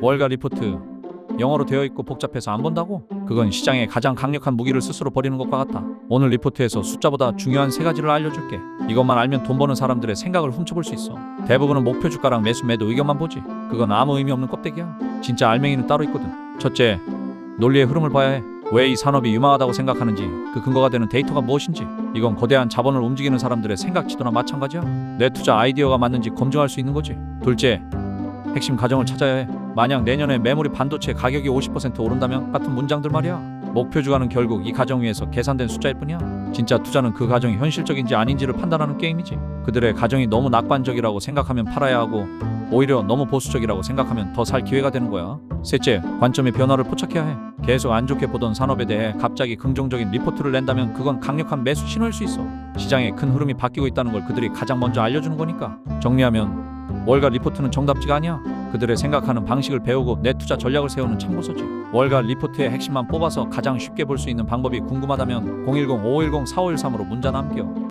월가 리포트 영어로 되어 있고 복잡해서 안 본다고? 그건 시장에 가장 강력한 무기를 스스로 버리는 것과 같다. 오늘 리포트에서 숫자보다 중요한 세 가지를 알려줄게. 이것만 알면 돈 버는 사람들의 생각을 훔쳐볼 수 있어. 대부분은 목표 주가랑 매수 매도 의견만 보지. 그건 아무 의미 없는 껍데기야. 진짜 알맹이는 따로 있거든. 첫째, 논리의 흐름을 봐야 해. 왜 이 산업이 유망하다고 생각하는지 그 근거가 되는 데이터가 무엇인지 이건 거대한 자본을 움직이는 사람들의 생각 지도나 마찬가지야 내 투자 아이디어가 맞는지 검증할 수 있는 거지 둘째 핵심 가정을 찾아야 해 만약 내년에 메모리 반도체 가격이 50% 오른다면 같은 문장들 말이야 목표 주가는 결국 이 가정 위에서 계산된 숫자일 뿐이야 진짜 투자는 그 가정이 현실적인지 아닌지를 판단하는 게임이지 그들의 가정이 너무 낙관적이라고 생각하면 팔아야 하고 오히려 너무 보수적이라고 생각하면 더 살 기회가 되는 거야. 셋째, 관점의 변화를 포착해야 해. 계속 안 좋게 보던 산업에 대해 갑자기 긍정적인 리포트를 낸다면 그건 강력한 매수 신호일 수 있어. 시장의 큰 흐름이 바뀌고 있다는 걸 그들이 가장 먼저 알려주는 거니까. 정리하면 월가 리포트는 정답지가 아니야. 그들의 생각하는 방식을 배우고 내 투자 전략을 세우는 참고서지. 월가 리포트의 핵심만 뽑아서 가장 쉽게 볼 수 있는 방법이 궁금하다면 010-5510-4513으로 문자 남겨.